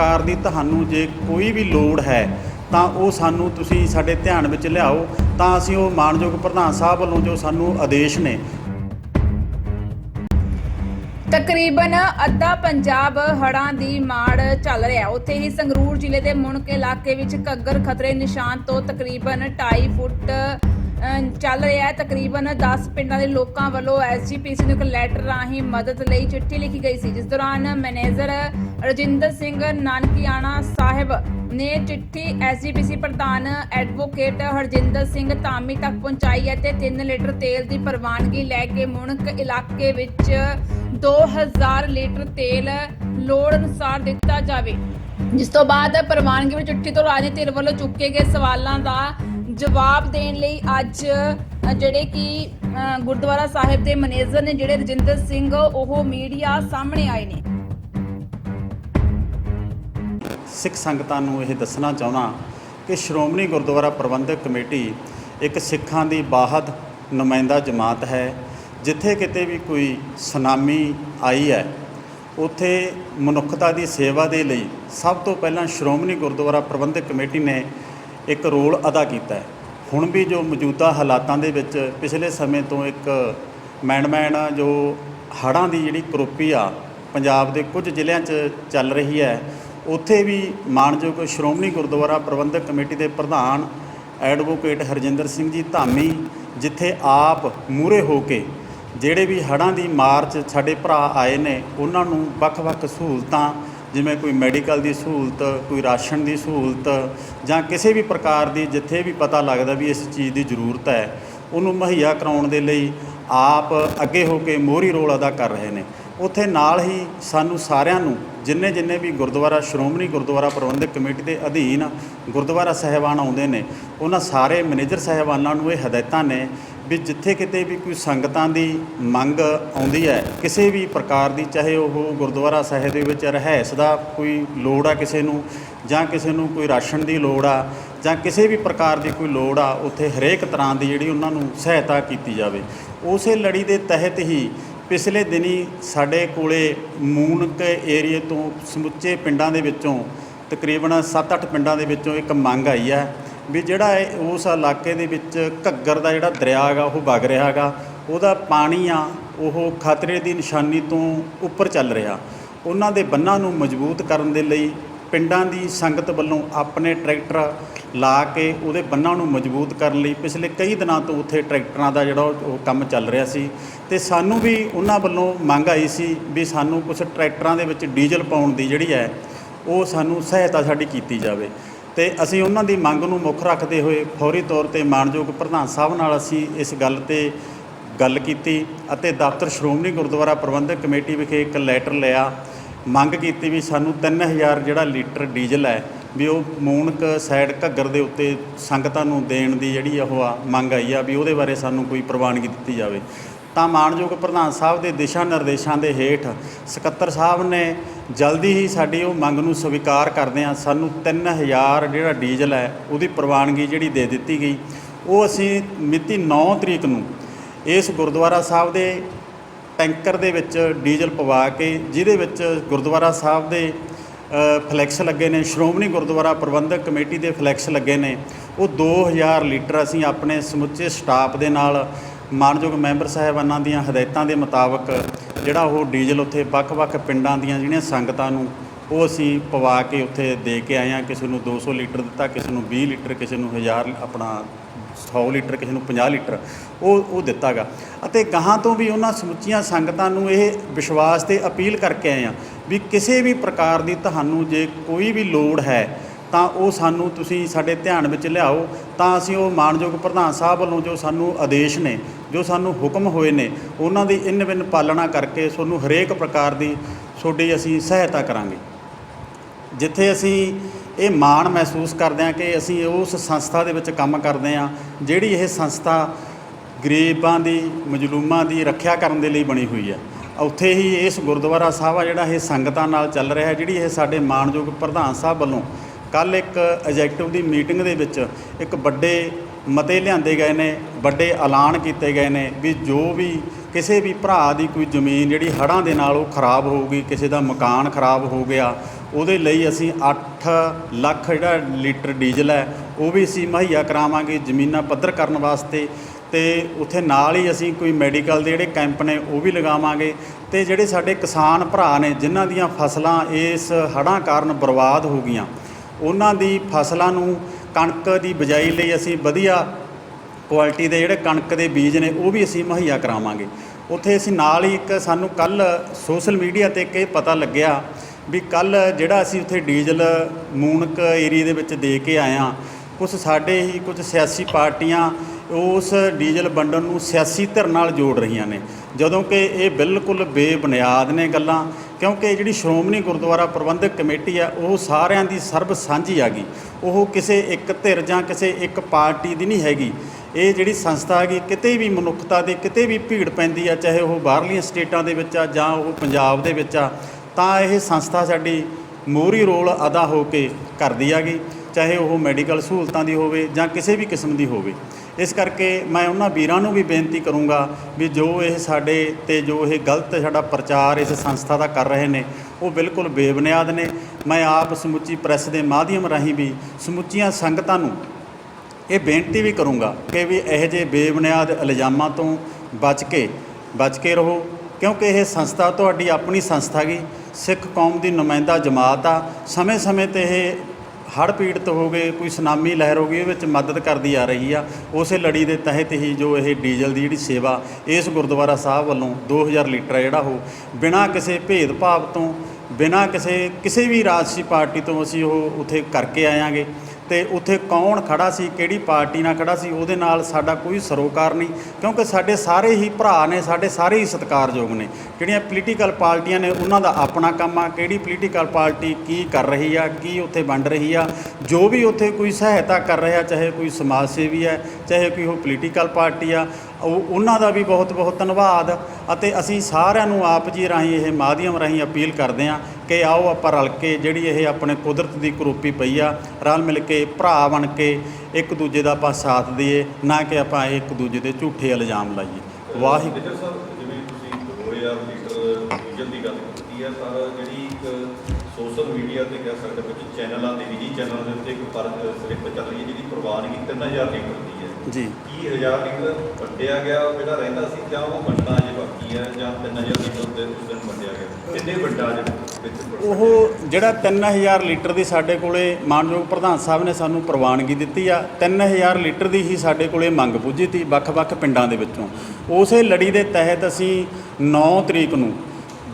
ਪ੍ਰਕਾਰ ਦੀ ਤੁਹਾਨੂੰ ਜੇ ਕੋਈ ਵੀ ਲੋੜ ਹੈ, ਤਾਂ ਉਹ ਸਾਨੂੰ ਤੁਸੀਂ ਸਾਡੇ ਧਿਆਨ ਵਿੱਚ ਲਿਆਓ, ਤਾਂ ਅਸੀਂ ਉਹ ਮਾਨਯੋਗ ਪ੍ਰਧਾਨ ਸਾਹਿਬ ਵੱਲੋਂ ਜੋ ਸਾਨੂੰ ਆਦੇਸ਼ ਨੇ। ਤਕਰੀਬਨ ਅੱਧਾ ਪੰਜਾਬ ਹੜਾਂ ਦੀ ਮਾੜ ਚੱਲ ਰਿਹਾ। ਉੱਥੇ ਹੀ ਸੰਗਰੂਰ ਜ਼ਿਲ੍ਹੇ ਦੇ ਮੁਣਕ ਇਲਾਕੇ ਵਿੱਚ ਘੱਗਰ ਖਤਰੇ ਨਿਸ਼ਾਨ ਤੋਂ ਤਕਰੀਬਨ 2.5 ਫੁੱਟ ਚੱਲ ਰਿਹਾ ਹੈ। ਤਕਰੀਬਨ 10 ਪਿੰਡਾਂ ਦੇ ਲੋਕਾਂ ਵੱਲੋਂ ਐਸਜੀਪੀਸੀ ਨੂੰ ਇੱਕ ਲੈਟਰ ਰਾਹੀਂ ਮਦਦ ਲਈ ਚਿੱਠੀ ਲਿਖੀ ਗਈ ਸੀ। ਜਿਸ ਦੌਰਾਨ ਮੈਨੇਜਰ ਰਜਿੰਦਰ ਸਿੰਘ ਨਾਨਕੀਆਣਾ ਸਾਹਿਬ ਨੇ ਚਿੱਠੀ ਐਸਜੀਪੀਸੀ ਪ੍ਰਧਾਨ ਐਡਵੋਕੇਟ ਹਰਜਿੰਦਰ ਸਿੰਘ ਧਾਮੀ ਤੱਕ ਪਹੁੰਚਾਈ ਹੈ ਤੇ 3 ਲੀਟਰ ਤੇਲ ਦੀ ਪ੍ਰਵਾਨਗੀ ਲੈ ਕੇ ਮੁਣਕ ਇਲਾਕੇ ਵਿੱਚ 2000 ਲੀਟਰ ਤੇਲ ਲੋੜ ਅਨੁਸਾਰ ਦਿੱਤਾ ਜਾਵੇ। ਜਿਸ ਤੋਂ ਬਾਅਦ ਪ੍ਰਵਾਨਗੀ ਵਿੱਚ ਚਿੱਠੀ ਤੋਂ ਰਾਜਨੀਤਿਕ ਧਿਰ ਵੱਲੋਂ ਚੁੱਕੇ ਗਏ ਸਵਾਲਾਂ ਦਾ ਜਵਾਬ ਦੇਣ ਲਈ ਅੱਜ ਜਿਹੜੇ ਕਿ ਗੁਰਦੁਆਰਾ ਸਾਹਿਬ ਦੇ ਮੈਨੇਜਰ ਨੇ ਜਿਹੜੇ ਰਜਿੰਦਰ ਸਿੰਘ, ਉਹ ਮੀਡੀਆ ਸਾਹਮਣੇ ਆਏ ਨੇ। ਸਿੱਖ ਸੰਗਤਾਂ ਨੂੰ ਇਹ ਦੱਸਣਾ ਚਾਹੁੰਦਾ ਕਿ ਸ਼੍ਰੋਮਣੀ ਗੁਰਦੁਆਰਾ ਪ੍ਰਬੰਧਕ ਕਮੇਟੀ ਇੱਕ ਸਿੱਖਾਂ ਦੀ ਬਾਹਦ ਨੁਮਾਇੰਦਾ ਜਮਾਤ ਹੈ, ਜਿੱਥੇ ਕਿਤੇ ਵੀ ਕੋਈ ਸੁਨਾਮੀ ਆਈ ਹੈ, ਉੱਥੇ ਮਨੁੱਖਤਾ ਦੀ ਸੇਵਾ ਦੇ ਲਈ ਸਭ ਤੋਂ ਪਹਿਲਾਂ ਸ਼੍ਰੋਮਣੀ ਗੁਰਦੁਆਰਾ ਪ੍ਰਬੰਧਕ ਕਮੇਟੀ ਨੇ ਇੱਕ ਰੋਲ ਅਦਾ ਕੀਤਾ ਹੈ। ਹੁਣ ਵੀ ਜੋ ਮੌਜੂਦਾ ਹਾਲਾਤਾਂ ਦੇ ਵਿੱਚ ਪਿਛਲੇ ਸਮੇਂ ਤੋਂ ਇੱਕ ਮੈਂਡਮੈਨ ਜੋ ਹੜ੍ਹਾਂ ਦੀ ਜਿਹੜੀ ਕਰੋਪੀ ਆ, ਪੰਜਾਬ ਦੇ ਕੁਝ ਜ਼ਿਲ੍ਹਿਆਂ 'ਚ ਚੱਲ ਰਹੀ ਹੈ, ਉੱਥੇ ਵੀ ਮਾਣਯੋਗ ਸ਼੍ਰੋਮਣੀ ਗੁਰਦੁਆਰਾ ਪ੍ਰਬੰਧਕ ਕਮੇਟੀ ਦੇ ਪ੍ਰਧਾਨ ਐਡਵੋਕੇਟ ਹਰਜਿੰਦਰ ਸਿੰਘ ਜੀ ਧਾਮੀ, ਜਿੱਥੇ ਆਪ ਮੂਰੇ ਹੋ ਕੇ ਜਿਹੜੇ ਵੀ ਹੜ੍ਹਾਂ ਦੀ ਮਾਰ 'ਚ ਸਾਡੇ ਭਰਾ ਆਏ ਨੇ, ਉਹਨਾਂ ਨੂੰ ਵੱਖ-ਵੱਖ ਸਹੂਲਤਾਂ ਜਿਵੇਂ ਕੋਈ ਮੈਡੀਕਲ ਦੀ ਸਹੂਲਤ, ਕੋਈ ਰਾਸ਼ਨ ਦੀ ਸਹੂਲਤ ਜਾਂ ਕਿਸੇ ਵੀ ਪ੍ਰਕਾਰ ਦੀ ਜਿੱਥੇ ਵੀ ਪਤਾ ਲੱਗਦਾ ਵੀ ਇਸ ਚੀਜ਼ ਦੀ ਜ਼ਰੂਰਤ ਹੈ, ਉਹਨੂੰ ਮੁਹੱਈਆ ਕਰਾਉਣ ਦੇ ਲਈ ਆਪ ਅੱਗੇ ਹੋ ਕੇ ਮੋਹਰੀ ਰੋਲ ਅਦਾ ਕਰ ਰਹੇ ਨੇ। ਉੱਥੇ ਨਾਲ ਹੀ ਸਾਨੂੰ ਸਾਰਿਆਂ ਨੂੰ, ਜਿੰਨੇ ਜਿੰਨੇ ਵੀ ਗੁਰਦੁਆਰਾ, ਸ਼੍ਰੋਮਣੀ ਗੁਰਦੁਆਰਾ ਪ੍ਰਬੰਧਕ ਕਮੇਟੀ ਦੇ ਅਧੀਨ ਗੁਰਦੁਆਰਾ ਸਾਹਿਬਾਨ ਆਉਂਦੇ ਨੇ, ਉਹਨਾਂ ਸਾਰੇ ਮੈਨੇਜਰ ਸਾਹਿਬਾਨਾਂ ਨੂੰ ਇਹ ਹਦਾਇਤਾਂ ਨੇ ਵੀ ਜਿੱਥੇ ਕਿਤੇ ਵੀ ਕੋਈ ਸੰਗਤਾਂ ਦੀ ਮੰਗ ਆਉਂਦੀ ਹੈ, ਕਿਸੇ ਵੀ ਪ੍ਰਕਾਰ ਦੀ, ਚਾਹੇ ਉਹ ਗੁਰਦੁਆਰਾ ਸਾਹਿਬ ਦੇ ਵਿੱਚ ਰਹਿਸ ਦਾ ਕੋਈ ਲੋੜ ਆ ਕਿਸੇ ਨੂੰ, ਜਾਂ ਕਿਸੇ ਨੂੰ ਕੋਈ ਰਾਸ਼ਨ ਦੀ ਲੋੜ ਆ, ਜਾਂ ਕਿਸੇ ਵੀ ਪ੍ਰਕਾਰ ਦੀ ਕੋਈ ਲੋੜ ਆ, ਉੱਥੇ ਹਰੇਕ ਤਰ੍ਹਾਂ ਦੀ ਜਿਹੜੀ ਉਹਨਾਂ ਨੂੰ ਸਹਾਇਤਾ ਕੀਤੀ ਜਾਵੇ। ਉਸੇ ਲੜੀ ਦੇ ਤਹਿਤ ਹੀ ਪਿਛਲੇ ਦਿਨੀ ਸਾਡੇ ਕੋਲੇ ਮੂਨਕ ਏਰੀਏ ਤੋਂ ਸਮੁੱਚੇ ਪਿੰਡਾਂ ਦੇ ਵਿੱਚੋਂ ਤਕਰੀਬਨ 7-8 ਪਿੰਡਾਂ ਦੇ ਵਿੱਚੋਂ ਇੱਕ ਮੰਗ ਆਈ ਹੈ ਵੀ ਜਿਹੜਾ ਇਹ ਉਸ ਇਲਾਕੇ ਦੇ ਵਿੱਚ ਘੱਗਰ ਦਾ ਜਿਹੜਾ ਦਰਿਆ ਹੈਗਾ, ਉਹ ਵਗ ਰਿਹਾ ਹੈਗਾ। ਉਹਦਾ ਪਾਣੀ ਆ, ਉਹ ਖਤਰੇ ਦੀ ਨਿਸ਼ਾਨੀ ਤੋਂ ਉੱਪਰ ਚੱਲ ਰਿਹਾ। ਉਹਨਾਂ ਦੇ ਬੰਨਾਂ ਨੂੰ ਮਜ਼ਬੂਤ ਕਰਨ ਦੇ ਲਈ ਪਿੰਡਾਂ ਦੀ ਸੰਗਤ ਵੱਲੋਂ ਆਪਣੇ ਟਰੈਕਟਰ ਲਾ ਕੇ ਉਹਦੇ ਬੰਨਾਂ ਨੂੰ ਮਜ਼ਬੂਤ ਕਰਨ ਲਈ ਪਿਛਲੇ ਕਈ ਦਿਨਾਂ ਤੋਂ ਉੱਥੇ ਟਰੈਕਟਰਾਂ ਦਾ ਜਿਹੜਾ ਉਹ ਉਹ ਕੰਮ ਚੱਲ ਰਿਹਾ ਸੀ। ਤੇ ਸਾਨੂੰ ਵੀ ਉਹਨਾਂ ਵੱਲੋਂ ਮੰਗ ਆਈ ਸੀ ਵੀ ਸਾਨੂੰ ਕੁਝ ਟਰੈਕਟਰਾਂ ਦੇ ਵਿੱਚ ਡੀਜ਼ਲ ਪਾਉਣ ਦੀ ਜਿਹੜੀ ਹੈ, ਉਹ ਸਾਨੂੰ ਸਹਾਇਤਾ ਸਾਡੀ ਕੀਤੀ ਜਾਵੇ। ਤੇ ਅਸੀਂ ਉਹਨਾਂ ਦੀ ਮੰਗ ਨੂੰ ਮੁੱਖ ਰੱਖਦੇ ਹੋਏ ਫੌਰੀ ਤੌਰ ਤੇ ਮਾਨਯੋਗ ਪ੍ਰਧਾਨ ਸਾਹਿਬ ਨਾਲ ਅਸੀਂ ਇਸ ਗੱਲ ਤੇ ਗੱਲ ਕੀਤੀ ਅਤੇ ਦਫ਼ਤਰ ਸ਼੍ਰੋਮਣੀ ਗੁਰਦੁਆਰਾ ਪ੍ਰਬੰਧਕ ਕਮੇਟੀ ਵਿਖੇ ਇੱਕ ਲੈਟਰ ਲਿਆ। ਮੰਗ ਕੀਤੀ ਵੀ ਸਾਨੂੰ 3000 ਜਿਹੜਾ ਲੀਟਰ ਡੀਜ਼ਲ ਹੈ ਵੀ ਉਹ ਮੂਨਕ ਸਾਈਡ ਘੱਗਰ ਦੇ ਉੱਤੇ ਸੰਗਤਾਂ ਨੂੰ ਦੇਣ ਦੀ ਜਿਹੜੀ ਉਹ ਆ ਮੰਗ ਆਈ ਆ ਵੀ ਉਹਦੇ ਬਾਰੇ ਸਾਨੂੰ ਕੋਈ ਪ੍ਰਵਾਨਗੀ ਦਿੱਤੀ ਜਾਵੇ। ਤਾਂ ਮਾਨਯੋਗ ਪ੍ਰਧਾਨ ਸਾਹਿਬ ਦੇ ਦਿਸ਼ਾ ਨਿਰਦੇਸ਼ਾਂ ਦੇ ਹੇਠ ਸਕੱਤਰ ਸਾਹਿਬ ਨੇ ਜਲਦੀ ਹੀ ਸਾਡੀ ਉਹ ਮੰਗ ਨੂੰ ਸਵੀਕਾਰ ਕਰਦੇ ਆ ਸਾਨੂੰ 3000 ਜਿਹੜਾ ਡੀਜ਼ਲ ਹੈ, ਉਹਦੀ ਪ੍ਰਵਾਨਗੀ ਜਿਹੜੀ ਦੇ ਦਿੱਤੀ ਗਈ। ਉਹ ਅਸੀਂ ਮਿਤੀ 9 ਤਰੀਕ ਨੂੰ ਇਸ ਗੁਰਦੁਆਰਾ ਸਾਹਿਬ ਦੇ ਟੈਂਕਰ ਦੇ ਵਿੱਚ ਡੀਜ਼ਲ ਪਵਾ ਕੇ, ਜਿਹਦੇ ਵਿੱਚ ਗੁਰਦੁਆਰਾ ਸਾਹਿਬ ਦੇ ਫਲੈਕਸ ਲੱਗੇ ਨੇ, ਸ਼੍ਰੋਮਣੀ ਗੁਰਦੁਆਰਾ ਪ੍ਰਬੰਧਕ ਕਮੇਟੀ ਦੇ ਫਲੈਕਸ ਲੱਗੇ ਨੇ। ਉਹ 2000 ਲੀਟਰ ਅਸੀਂ ਆਪਣੇ ਸਮੁੱਚੇ ਸਟਾਫ ਦੇ ਨਾਲ ਮਾਨਯੋਗ ਮੈਂਬਰ ਸਾਹਿਬਾਨਾਂ ਦੀਆਂ ਹਦਾਇਤਾਂ ਦੇ ਮੁਤਾਬਕ ਜਿਹੜਾ ਉਹ ਡੀਜ਼ਲ ਉੱਥੇ ਵੱਖ-ਵੱਖ ਪਿੰਡਾਂ ਦੀਆਂ ਜਿਹੜੀਆਂ ਸੰਗਤਾਂ ਨੂੰ ਉਹ ਅਸੀਂ ਪਵਾ ਕੇ ਉੱਥੇ ਦੇ ਕੇ ਆਏ ਹਾਂ। ਕਿਸੇ ਨੂੰ 200 ਲੀਟਰ ਦਿੱਤਾ, ਕਿਸੇ ਨੂੰ 20 ਲੀਟਰ, ਕਿਸੇ ਨੂੰ 1000 ਆਪਣਾ 100 ਲੀਟਰ, ਕਿਸੇ ਨੂੰ 50 ਲੀਟਰ ਉਹ ਉਹ ਦਿੱਤਾਗਾ। ਅਤੇ ਗਾਹਾਂ ਤੋਂ ਵੀ ਉਹਨਾਂ ਸਮੁੱਚੀਆਂ ਸੰਗਤਾਂ ਨੂੰ ਇਹ ਵਿਸ਼ਵਾਸ ਤੇ ਅਪੀਲ ਕਰਕੇ ਆਏ ਆ ਵੀ ਕਿਸੇ ਵੀ ਪ੍ਰਕਾਰ ਦੀ ਤੁਹਾਨੂੰ ਜੇ ਕੋਈ ਵੀ ਲੋੜ ਹੈ ਤਾਂ ਉਹ ਸਾਨੂੰ ਤੁਸੀਂ ਸਾਡੇ ਧਿਆਨ ਵਿੱਚ ਲਿਆਓ, ਤਾਂ ਅਸੀਂ ਉਹ ਮਾਨਯੋਗ ਪ੍ਰਧਾਨ ਸਾਹਿਬ ਵੱਲੋਂ ਜੋ ਸਾਨੂੰ ਆਦੇਸ਼ ਨੇ, ਜੋ ਸਾਨੂੰ ਹੁਕਮ ਹੋਏ ਨੇ, ਉਹਨਾਂ ਦੀ ਇਨ ਬਿਨ ਪਾਲਣਾ ਕਰਕੇ ਤੁਹਾਨੂੰ ਹਰੇਕ ਪ੍ਰਕਾਰ ਦੀ ਤੁਹਾਡੀ ਅਸੀਂ ਸਹਾਇਤਾ ਕਰਾਂਗੇ। ਜਿੱਥੇ ਅਸੀਂ ਇਹ ਮਾਣ ਮਹਿਸੂਸ ਕਰਦੇ ਹਾਂ ਕਿ ਅਸੀਂ ਉਸ ਸੰਸਥਾ ਦੇ ਵਿੱਚ ਕੰਮ ਕਰਦੇ ਹਾਂ, ਜਿਹੜੀ ਇਹ ਸੰਸਥਾ ਗਰੀਬਾਂ ਦੀ, ਮਜਲੂਮਾਂ ਦੀ ਰੱਖਿਆ ਕਰਨ ਦੇ ਲਈ ਬਣੀ ਹੋਈ ਹੈ। ਉੱਥੇ ਹੀ ਇਸ ਗੁਰਦੁਆਰਾ ਸਾਹਿਬ ਆ ਜਿਹੜਾ ਇਹ ਸੰਗਤਾਂ ਨਾਲ ਚੱਲ ਰਿਹਾ ਜਿਹੜੀ ਇਹ ਸਾਡੇ ਮਾਣਯੋਗ ਪ੍ਰਧਾਨ ਸਾਹਿਬ ਵੱਲੋਂ ਕੱਲ ਇੱਕ ਐਜੈਕਟਿਵ ਦੀ ਮੀਟਿੰਗ ਦੇ ਵਿੱਚ ਇੱਕ ਵੱਡੇ ਮਤੇ ਲਿਆਂਦੇ ਗਏ ਨੇ, ਵੱਡੇ ਐਲਾਨ ਕੀਤੇ ਗਏ ਨੇ ਵੀ ਜੋ ਵੀ ਕਿਸੇ ਵੀ ਭਰਾ ਦੀ ਕੋਈ ਜ਼ਮੀਨ ਜਿਹੜੀ ਹੜ੍ਹਾਂ ਦੇ ਨਾਲ ਉਹ ਖਰਾਬ ਹੋਊਗੀ, ਕਿਸੇ ਦਾ ਮਕਾਨ ਖਰਾਬ ਹੋ ਗਿਆ, ਉਹਦੇ ਲਈ ਅਸੀਂ 8 ਲੱਖ ਜਿਹੜਾ ਲੀਟਰ ਡੀਜ਼ਲ ਹੈ, ਉਹ ਵੀ ਅਸੀਂ ਮੁਹੱਈਆ ਕਰਾਵਾਂਗੇ ਜ਼ਮੀਨਾਂ ਪੱਧਰ ਕਰਨ ਵਾਸਤੇ ਤੇ ਉੱਥੇ ਨਾਲ ਹੀ ਅਸੀਂ ਕੋਈ ਮੈਡੀਕਲ ਦੇ ਜਿਹੜੇ ਕੈਂਪ ਨੇ, ਉਹ ਵੀ ਲਗਾਵਾਂਗੇ ਤੇ ਜਿਹੜੇ ਸਾਡੇ ਕਿਸਾਨ ਭਰਾ ਨੇ, ਜਿਨ੍ਹਾਂ ਦੀਆਂ ਫਸਲਾਂ ਇਸ ਹੜ੍ਹਾਂ ਕਾਰਨ ਬਰਬਾਦ ਹੋ ਗਈਆਂ ਉਹਨਾਂ ਦੀ ਫਸਲਾਂ ਨੂੰ ਕਣਕ ਦੀ ਬਿਜਾਈ ਲਈ ਅਸੀਂ ਵਧੀਆ ਕੁਆਲਿਟੀ ਦੇ ਜਿਹੜੇ ਕਣਕ ਦੇ ਬੀਜ ਨੇ, ਉਹ ਵੀ ਅਸੀਂ ਮੁਹੱਈਆ ਕਰਾਵਾਂਗੇ। ਉੱਥੇ ਅਸੀਂ ਨਾਲ ਹੀ ਇੱਕ ਸਾਨੂੰ ਕੱਲ ਸੋਸ਼ਲ ਮੀਡੀਆ ਤੇ ਇੱਕ ਇਹ ਪਤਾ ਲੱਗਿਆ ਵੀ ਕੱਲ ਜਿਹੜਾ ਅਸੀਂ ਉੱਥੇ ਡੀਜ਼ਲ ਮੂਨਕ ਏਰੀਆ ਦੇ ਵਿੱਚ ਦੇ ਕੇ ਆਇਆ ਕੁਝ ਸਾਡੇ ਹੀ ਕੁਝ ਸਿਆਸੀ ਪਾਰਟੀਆਂ ਉਸ ਡੀਜ਼ਲ ਵੰਡਣ ਨੂੰ ਸਿਆਸੀ ਧਿਰ ਨਾਲ ਜੋੜ ਰਹੀਆਂ ਨੇ। ਜਦੋਂ ਕਿ ਇਹ ਬਿਲਕੁਲ ਬੇਬੁਨਿਆਦ ਨੇ ਗੱਲਾਂ ਕਿਉਂਕਿ ਜਿਹੜੀ ਸ਼੍ਰੋਮਣੀ ਗੁਰਦੁਆਰਾ ਪ੍ਰਬੰਧਕ ਕਮੇਟੀ ਆ, ਉਹ ਸਾਰਿਆਂ ਦੀ ਸਰਬ ਸਾਂਝੀ ਆ ਗਈ। ਉਹ ਕਿਸੇ ਇੱਕ ਧਿਰ ਜਾਂ ਕਿਸੇ ਇੱਕ ਪਾਰਟੀ ਦੀ ਨਹੀਂ ਹੈਗੀ। ਇਹ ਜਿਹੜੀ ਸੰਸਥਾ ਹੈਗੀ, ਕਿਤੇ ਵੀ ਮਨੁੱਖਤਾ ਦੇ, ਕਿਤੇ ਵੀ ਭੀੜ ਪੈਂਦੀ ਆ, ਚਾਹੇ ਉਹ ਬਾਹਰਲੀਆਂ ਸਟੇਟਾਂ ਦੇ ਵਿੱਚ ਆ ਜਾਂ ਉਹ ਪੰਜਾਬ ਦੇ ਵਿੱਚ ਆ, ਤਾਂ ਇਹ ਸੰਸਥਾ ਸਾਡੀ ਮੋਹਰੀ ਰੋਲ ਅਦਾ ਹੋ ਕੇ ਕਰਦੀ ਹੈਗੀ ਚਾਹੇ ਉਹ ਮੈਡੀਕਲ ਸਹੂਲਤਾਂ ਦੀ ਹੋਵੇ ਜਾਂ ਕਿਸੇ ਵੀ ਕਿਸਮ ਦੀ ਹੋਵੇ। ਇਸ ਕਰਕੇ ਮੈਂ ਉਹਨਾਂ ਵੀਰਾਂ ਨੂੰ ਵੀ ਬੇਨਤੀ ਕਰੂੰਗਾ ਵੀ ਜੋ ਇਹ ਸਾਡੇ ਤੇ ਜੋ ਇਹ ਗਲਤ ਸਾਡਾ ਪ੍ਰਚਾਰ ਇਸ ਸੰਸਥਾ ਦਾ ਕਰ ਰਹੇ ਨੇ, ਉਹ ਬਿਲਕੁਲ ਬੇਬੁਨਿਆਦ ਨੇ। ਮੈਂ ਆਪ ਸਮੁੱਚੀ ਪ੍ਰੈਸ ਦੇ ਮਾਧਿਅਮ ਰਾਹੀਂ ਵੀ ਸਮੁੱਚੀਆਂ ਸੰਗਤਾਂ ਨੂੰ ਇਹ ਬੇਨਤੀ ਵੀ ਕਰੂੰਗਾ ਕਿ ਵੀ ਇਹੋ ਜਿਹੇ ਬੇਬੁਨਿਆਦ ਇਲਜ਼ਾਮਾਂ ਤੋਂ ਬਚ ਕੇ ਬਚ ਕੇ ਰਹੋ, ਕਿਉਂਕਿ ਇਹ ਸੰਸਥਾ ਤੁਹਾਡੀ ਆਪਣੀ ਸੰਸਥਾ ਗਈ ਸਿੱਖ ਕੌਮ ਦੀ ਨੁਮਾਇੰਦਾ ਜਮਾਤ ਆ। ਸਮੇਂ-ਸਮੇਂ ਤੇ ਇਹ ਹੜ੍ਹ ਪੀੜਤ ਹੋ ਗਏ, ਕੋਈ ਸੁਨਾਮੀ ਲਹਿਰ ਹੋ ਗਈ ਉਹ ਵਿੱਚ ਮਦਦ ਕਰਦੀ ਆ ਰਹੀ ਆ। ਉਸੇ ਲੜੀ ਦੇ ਤਹਿਤ ਹੀ ਜੋ ਇਹ ਡੀਜ਼ਲ ਦੀ ਜਿਹੜੀ ਸੇਵਾ ਇਸ ਗੁਰਦੁਆਰਾ ਸਾਹਿਬ ਵੱਲੋਂ 2000 ਲੀਟਰ ਆ ਜਿਹੜਾ ਉਹ, ਬਿਨਾਂ ਕਿਸੇ ਭੇਦਭਾਵ ਤੋਂ, ਬਿਨਾਂ ਕਿਸੇ ਕਿਸੇ ਵੀ ਰਾਜਸੀ ਪਾਰਟੀ ਤੋਂ ਅਸੀਂ ਉਹ ਉੱਥੇ ਕਰਕੇ ਆਇਆਂਗੇ। ਤੇ ਉੱਥੇ ਕੌਣ ਖੜਾ ਸੀ, ਕਿਹੜੀ ਪਾਰਟੀ ਨਾਲ ਖੜਾ ਸੀ, ਉਹਦੇ ਨਾਲ ਸਾਡਾ ਕੋਈ ਸਰੋਕਾਰ ਨਹੀਂ, ਕਿਉਂਕਿ ਸਾਡੇ ਸਾਰੇ ਹੀ ਭਰਾ ਨੇ, ਸਾਡੇ ਸਾਰੇ ਹੀ ਸਤਿਕਾਰਯੋਗ ਨੇ। ਜਿਹੜੀਆਂ ਪੋਲੀਟੀਕਲ ਪਾਰਟੀਆਂ ਨੇ, ਉਹਨਾਂ ਦਾ ਆਪਣਾ ਕੰਮ ਆ, ਕਿਹੜੀ ਪੋਲੀਟੀਕਲ ਪਾਰਟੀ ਕੀ ਕਰ ਰਹੀ ਆ, ਕੀ ਉੱਥੇ ਵੰਡ ਰਹੀ ਆ, ਜੋ ਵੀ ਉੱਥੇ ਕੋਈ ਸਹਾਇਤਾ ਕਰ ਰਿਹਾ, ਚਾਹੇ ਕੋਈ ਸਮਾਜ ਸੇਵੀ ਹੈ ਚਾਹੇ ਕੋਈ ਉਹ ਪੋਲੀਟੀਕਲ ਪਾਰਟੀ ਆ ਉਹ ਉਹਨਾਂ ਦਾ ਵੀ ਬਹੁਤ ਬਹੁਤ ਧੰਨਵਾਦ ਅਤੇ ਅਸੀਂ ਸਾਰਿਆਂ ਨੂੰ ਆਪ ਜੀ ਰਾਹੀਂ ਇਹ ਮਾਧਿਅਮ ਰਾਹੀਂ ਅਪੀਲ ਕਰਦੇ ਹਾਂ ਕਿ ਆਓ ਆਪਾਂ ਰਲ ਕੇ ਜਿਹੜੀ ਇਹ ਆਪਣੇ ਕੁਦਰਤ ਦੀ ਕਰੋਪੀ ਪਈ ਆ ਰਲ ਮਿਲ ਕੇ ਭਰਾ ਬਣ ਕੇ ਇੱਕ ਦੂਜੇ ਦਾ ਆਪਾਂ ਸਾਥ ਦਈਏ ਨਾ ਕਿ ਆਪਾਂ ਇੱਕ ਦੂਜੇ ਦੇ ਝੂਠੇ ਇਲਜ਼ਾਮ ਲਾਈਏ। ਵਾਹਿਗੁਰੂ। ਮੇਜਰ ਸਾਹਿਬ ਜਿਵੇਂ ਤੁਸੀਂ 2000 ਲੀਟਰ ਡੀਜ਼ਲ ਦੀ ਗੱਲ ਕੀਤੀ ਹੈ ਪਰ ਜਿਹੜੀ ਇੱਕ ਸੋਸ਼ਲ ਮੀਡੀਆ ਤੇ ਕਹਿ ਸਕਦੇ ਕੁਝ ਚੈਨਲਾਂ ਤੇ ਨਿੱਜੀ ਚੈਨਲਾਂ ਦੇ ਉੱਤੇ ਇੱਕ ਪਰ ਸਲਿੱਪ ਚੱਲ ਰਹੀ ਹੈ ਜਿਹਦੀ ਪ੍ਰਵਾਨਗੀ 3000 ਲੀਟਰ ਦੀ ਹੈ। ਜੀ। ਕੀ 1000 ਲੀਟਰ ਵੰਡਿਆ ਗਿਆ, ਉਹ ਜਿਹੜਾ ਰਹਿੰਦਾ ਸੀ, ਜਾਂ ਉਹ ਵੰਡਣਾ ਅਜੇ ਬਾਕੀ ਹੈ, ਜਾਂ 3000 ਲੀਟਰ ਦੇ ਉਸ ਦਿਨ ਵੰਡਿਆ ਗਿਆ। ਕਿੰਨੇ ਵੰਡਾ ਅਜੇ ਵਿੱਚ ਉਹ ਜਿਹੜਾ 3000 ਲੀਟਰ ਦੀ ਸਾਡੇ ਕੋਲੇ, ਮਾਨਯੋਗ ਪ੍ਰਧਾਨ ਸਾਹਿਬ ਨੇ ਸਾਨੂੰ ਪ੍ਰਵਾਨਗੀ ਦਿੱਤੀ ਆ 3000 ਲੀਟਰ ਦੀ ਹੀ ਸਾਡੇ ਕੋਲੇ ਮੰਗ ਪੁੱਜੀ ਤੀ ਵੱਖ-ਵੱਖ ਪਿੰਡਾਂ ਦੇ ਵਿੱਚੋਂ। ਉਸੇ ਲੜੀ ਦੇ ਤਹਿਤ ਅਸੀਂ 9 ਤਰੀਕ ਨੂੰ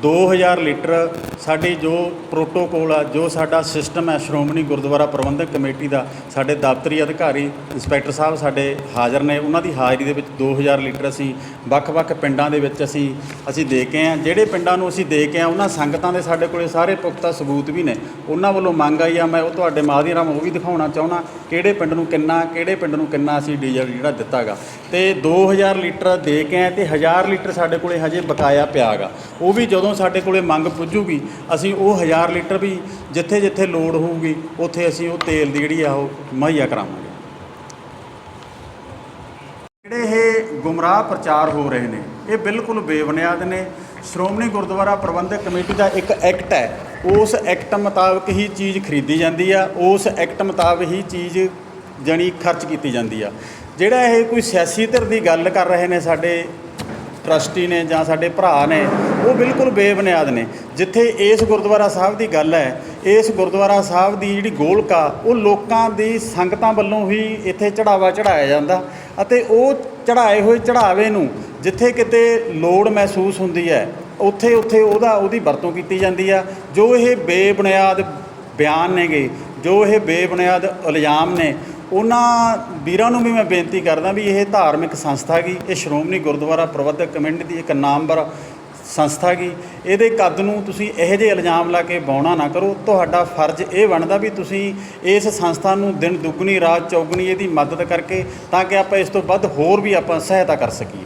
2000 ਲੀਟਰ ਸਾਡੀ ਜੋ ਪ੍ਰੋਟੋਕੋਲ ਆ, ਜੋ ਸਾਡਾ ਸਿਸਟਮ ਹੈ ਸ਼੍ਰੋਮਣੀ ਗੁਰਦੁਆਰਾ ਪ੍ਰਬੰਧਕ ਕਮੇਟੀ ਦਾ, ਸਾਡੇ ਦਫ਼ਤਰੀ ਅਧਿਕਾਰੀ ਇੰਸਪੈਕਟਰ ਸਾਹਿਬ ਸਾਡੇ ਹਾਜ਼ਰ ਨੇ। ਉਹਨਾਂ ਦੀ ਹਾਜ਼ਰੀ ਦੇ ਵਿੱਚ 2000 ਲੀਟਰ ਅਸੀਂ ਵੱਖ-ਵੱਖ ਪਿੰਡਾਂ ਦੇ ਵਿੱਚ ਅਸੀਂ ਅਸੀਂ ਦੇ ਕੇ ਆ ਜਿਹੜੇ ਪਿੰਡਾਂ ਨੂੰ ਅਸੀਂ ਦੇ ਕੇ ਆ ਉਹਨਾਂ ਸੰਗਤਾਂ ਦੇ ਸਾਡੇ ਕੋਲੇ ਸਾਰੇ ਪੁਖਤਾ ਸਬੂਤ ਵੀ ਨੇ। ਉਹਨਾਂ ਵੱਲੋਂ ਮੰਗ ਆਈ ਆ, ਮੈਂ ਉਹ ਤੁਹਾਡੇ ਮਾਧਿਅਮ ਰਾਹੀਂ ਉਹ ਵੀ ਦਿਖਾਉਣਾ ਚਾਹੁੰਦਾ, ਕਿਹੜੇ ਪਿੰਡ ਨੂੰ ਕਿੰਨਾ, ਕਿਹੜੇ ਪਿੰਡ ਨੂੰ ਕਿੰਨਾ ਅਸੀਂ ਡੀਜ਼ਲ ਜਿਹੜਾ ਦਿੱਤਾਗਾ। ਤੇ 2000 ਲੀਟਰ ਦੇ ਕੇ ਆ ਤੇ 1000 ਲੀਟਰ ਸਾਡੇ ਕੋਲੇ ਹਜੇ ਬਕਾਇਆ ਪਿਆਗਾ। ਉਹ ਵੀ ਜਦੋਂ ਸਾਡੇ ਕੋਲੇ ਮੰਗ ਪੁੱਜੂਗੀ ਅਸੀਂ ਉਹ 1000 ਲੀਟਰ ਵੀ ਜਿੱਥੇ ਜਿੱਥੇ ਲੋੜ ਹੋਊਗੀ, ਉੱਥੇ ਅਸੀਂ ਉਹ ਤੇਲ ਦੀ ਜਿਹੜੀ ਆ ਉਹ ਮੁਹੱਈਆ ਕਰਾਵਾਂਗੇ। ਜਿਹੜੇ ਇਹ ਗੁੰਮਰਾਹ ਪ੍ਰਚਾਰ ਹੋ ਰਹੇ ਨੇ, ਇਹ ਬਿਲਕੁਲ ਬੇਬੁਨਿਆਦ ਨੇ। ਸ਼੍ਰੋਮਣੀ ਗੁਰਦੁਆਰਾ ਪ੍ਰਬੰਧਕ ਕਮੇਟੀ ਦਾ ਇੱਕ ਐਕਟ ਹੈ, ਉਸ ਐਕਟ ਮੁਤਾਬਕ ਹੀ ਚੀਜ਼ ਖਰੀਦੀ ਜਾਂਦੀ ਆ, ਉਸ ਐਕਟ ਮੁਤਾਬਕ ਹੀ ਚੀਜ਼ ਜਣੀ ਖਰਚ ਕੀਤੀ ਜਾਂਦੀ ਆ। ਜਿਹੜਾ ਇਹ ਕੋਈ ਸਿਆਸੀ ਧਿਰ ਦੀ ਗੱਲ ਕਰ ਰਹੇ ਨੇ ਸਾਡੇ ਟਰਸਟੀ ਨੇ ਜਾਂ ਸਾਡੇ ਭਰਾ ਨੇ, ਉਹ ਬਿਲਕੁਲ ਬੇਬੁਨਿਆਦ ਨੇ। ਜਿੱਥੇ ਇਸ ਗੁਰਦੁਆਰਾ ਸਾਹਿਬ ਦੀ ਗੱਲ ਹੈ, ਇਸ ਗੁਰਦੁਆਰਾ ਸਾਹਿਬ ਦੀ ਜਿਹੜੀ ਗੋਲਕਾ, ਉਹ ਲੋਕਾਂ ਦੀ ਸੰਗਤਾਂ ਵੱਲੋਂ ਹੀ ਇੱਥੇ ਚੜਾਵਾ ਚੜਾਇਆ ਜਾਂਦਾ ਅਤੇ ਉਹ ਚੜਾਏ ਹੋਏ ਚੜਾਵੇ ਨੂੰ ਜਿੱਥੇ ਕਿਤੇ ਲੋੜ ਮਹਿਸੂਸ ਹੁੰਦੀ ਹੈ, ਉੱਥੇ ਉੱਥੇ ਉਹਦਾ, ਉਹਦੀ ਵਰਤੋਂ ਕੀਤੀ ਜਾਂਦੀ ਆ। ਜੋ ਇਹ ਬੇਬੁਨਿਆਦ ਬਿਆਨ ਨੇਗੇ, ਜੋ ਇਹ ਬੇਬੁਨਿਆਦ ਇਲਜ਼ਾਮ ਨੇ ਉਹਨਾਂ ਵੀਰਾਂ ਨੂੰ ਵੀ ਮੈਂ ਬੇਨਤੀ ਕਰਦਾ ਵੀ ਇਹ ਧਾਰਮਿਕ ਸੰਸਥਾ ਗਈ ਇਹ ਸ਼੍ਰੋਮਣੀ ਗੁਰਦੁਆਰਾ ਪ੍ਰਬੰਧਕ ਕਮੇਟੀ ਦੀ ਇੱਕ ਨਾਮਵਰ ਸੰਸਥਾ ਗਈ ਇਹਦੇ ਕੱਦ ਨੂੰ ਤੁਸੀਂ ਇਹੋ ਜਿਹੇ ਇਲਜ਼ਾਮ ਲਾ ਕੇ ਬਾਉਣਾ ਨਾ ਕਰੋ। ਤੁਹਾਡਾ ਫਰਜ਼ ਇਹ ਬਣਦਾ ਵੀ ਤੁਸੀਂ ਇਸ ਸੰਸਥਾ ਨੂੰ ਦਿਨ ਦੁੱਗਣੀ, ਰਾਤ ਚੌਗਣੀ ਇਹਦੀ ਮਦਦ ਕਰਕੇ ਤਾਂ ਕਿ ਆਪਾਂ ਇਸ ਤੋਂ ਵੱਧ ਹੋਰ ਵੀ ਆਪਾਂ ਸਹਾਇਤਾ ਕਰ ਸਕੀਏ।